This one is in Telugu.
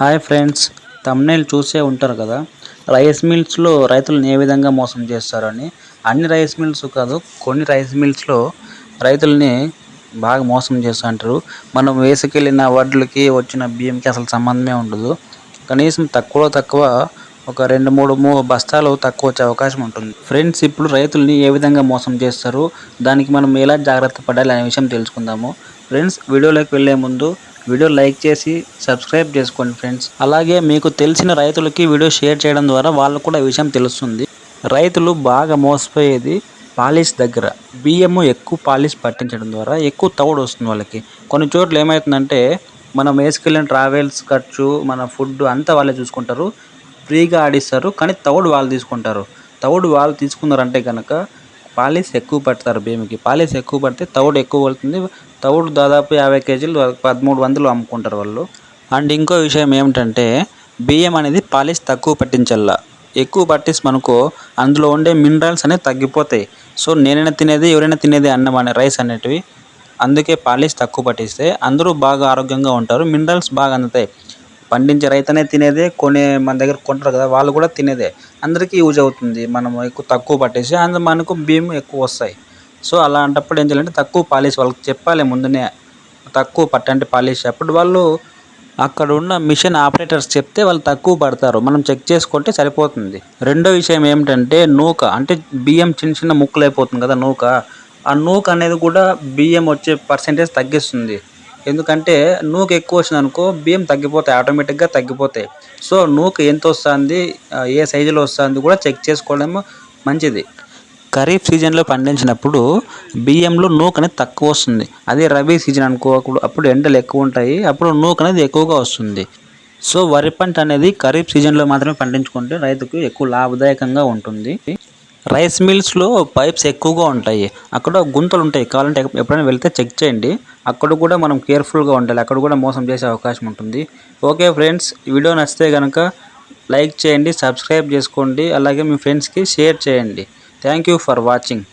హాయ్ ఫ్రెండ్స్ తమ్నేల్ చూసే ఉంటారు కదా? రైస్ మిల్స్లో రైతులను ఏ విధంగా మోసం చేస్తారని? అన్ని రైస్ మిల్స్ కాదు కొన్ని రైస్ మిల్స్లో రైతుల్ని బాగా మోసం చేస్తుంటారు. మనం వేసుకెళ్ళిన వడ్లకి వచ్చిన బియ్యంకి అసలు సంబంధమే ఉండదు. కనీసం తక్కువలో తక్కువ ఒక రెండు మూడు మూడు బస్తాలు తక్కువ వచ్చే అవకాశం ఉంటుంది. ఫ్రెండ్స్ ఇప్పుడు రైతుల్ని ఏ విధంగా మోసం చేస్తారు? దానికి మనం ఎలా జాగ్రత్త పడాలి అనే విషయం తెలుసుకుందాము. ఫ్రెండ్స్ వీడియోలోకి వెళ్ళే ముందు వీడియో లైక్ చేసి సబ్స్క్రైబ్ చేసుకోండి ఫ్రెండ్స్. అలాగే మీకు తెలిసిన రైతులకి వీడియో షేర్ చేయడం ద్వారా వాళ్ళకు కూడా ఈ విషయం తెలుస్తుంది. రైతులు బాగా మోసపోయేది పాలిష్ దగ్గర. బియ్యము ఎక్కువ పాలిష్ పట్టించడం ద్వారా ఎక్కువ తవుడు వస్తుంది వాళ్ళకి. కొన్ని చోట్ల ఏమవుతుందంటే మనం వేసుకెళ్ళిన ట్రావెల్స్ ఖర్చు మన ఫుడ్ అంతా వాళ్ళే చూసుకుంటారు. ఫ్రీగా ఆడిస్తారు కానీ తవుడు వాళ్ళు తీసుకుంటారు. తవుడు వాళ్ళు తీసుకున్నారంటే కనుక పాలిష్ ఎక్కువ పడతారు బియ్యంకి పాలిష్ ఎక్కువ పడితే తౌడు ఎక్కువ పడుతుంది. తౌడు దాదాపు యాభై కేజీలు పదమూడు వందలు అమ్ముకుంటారు వాళ్ళు. అండ్ ఇంకో విషయం ఏమిటంటే బియ్యం అనేది పాలిష్ తక్కువ పట్టించల్లా. ఎక్కువ పట్టిస్తే మనకు అందులో ఉండే మినరల్స్ అనేవి తగ్గిపోతాయి. సో నేనైనా తినేది ఎవరైనా తినేది అన్నం అనే రైస్ అనేటివి అందుకే పాలిష్ తక్కువ పట్టిస్తే అందరూ బాగా ఆరోగ్యంగా ఉంటారు మినరల్స్ బాగా అందుతాయి. పండించే రైతనే తినేదే కొనే మన దగ్గర కొంటారు కదా వాళ్ళు కూడా తినేదే. అందరికీ యూజ్ అవుతుంది. మనం ఎక్కువ తక్కువ పట్టేసి అందు మనకు బియ్యం ఎక్కువ వస్తాయి. సో అలాంటప్పుడు ఏం చేయాలంటే తక్కువ పాలిష్ వాళ్ళకి చెప్పాలి ముందునే. తక్కువ పట్టండి పాలిష్. అప్పుడు వాళ్ళు అక్కడ ఉన్న మిషన్ ఆపరేటర్స్ చెప్తే వాళ్ళు తక్కువ పడతారు. మనం చెక్ చేసుకుంటే సరిపోతుంది. రెండో విషయం ఏమిటంటే నూక. అంటే బియ్యం చిన్న చిన్న ముక్కలు అయిపోతుంది కదా నూక. ఆ నూక అనేది కూడా బియ్యం వచ్చే పర్సెంటేజ్ తగ్గిస్తుంది. ఎందుకంటే నూక ఎక్కువ వచ్చింది అనుకో బియ్యం తగ్గిపోతాయి ఆటోమేటిక్గా తగ్గిపోతాయి. సో నూక ఎంత వస్తుంది ఏ సైజులో వస్తుంది కూడా చెక్ చేసుకోవడం మంచిది. ఖరీఫ్ సీజన్లో పండించినప్పుడు బియ్యంలో నూక అనేది తక్కువ వస్తుంది. అదే రబీ సీజన్ అనుకో అప్పుడు అప్పుడు ఎండలు ఎక్కువ ఉంటాయి అప్పుడు నూక అనేది ఎక్కువగా వస్తుంది. సో వరి పంట అనేది ఖరీఫ్ సీజన్లో మాత్రమే పండించుకుంటే రైతుకు ఎక్కువ లాభదాయకంగా ఉంటుంది. రైస్ మిల్స్లో పైప్స్ ఎక్కువగా ఉంటాయి. అక్కడ గుంతలు ఉంటాయి. కావాలంటే ఎప్పుడైనా వెళ్తే చెక్ చేయండి. అక్కడ కూడా మనం కేర్ఫుల్గా ఉండాలి. అక్కడ కూడా మోసం చేసే అవకాశం ఉంటుంది. ఓకే ఫ్రెండ్స్ వీడియో నచ్చితే కనుక లైక్ చేయండి సబ్స్క్రైబ్ చేసుకోండి. అలాగే మీ ఫ్రెండ్స్కి షేర్ చేయండి. Thank you for watching.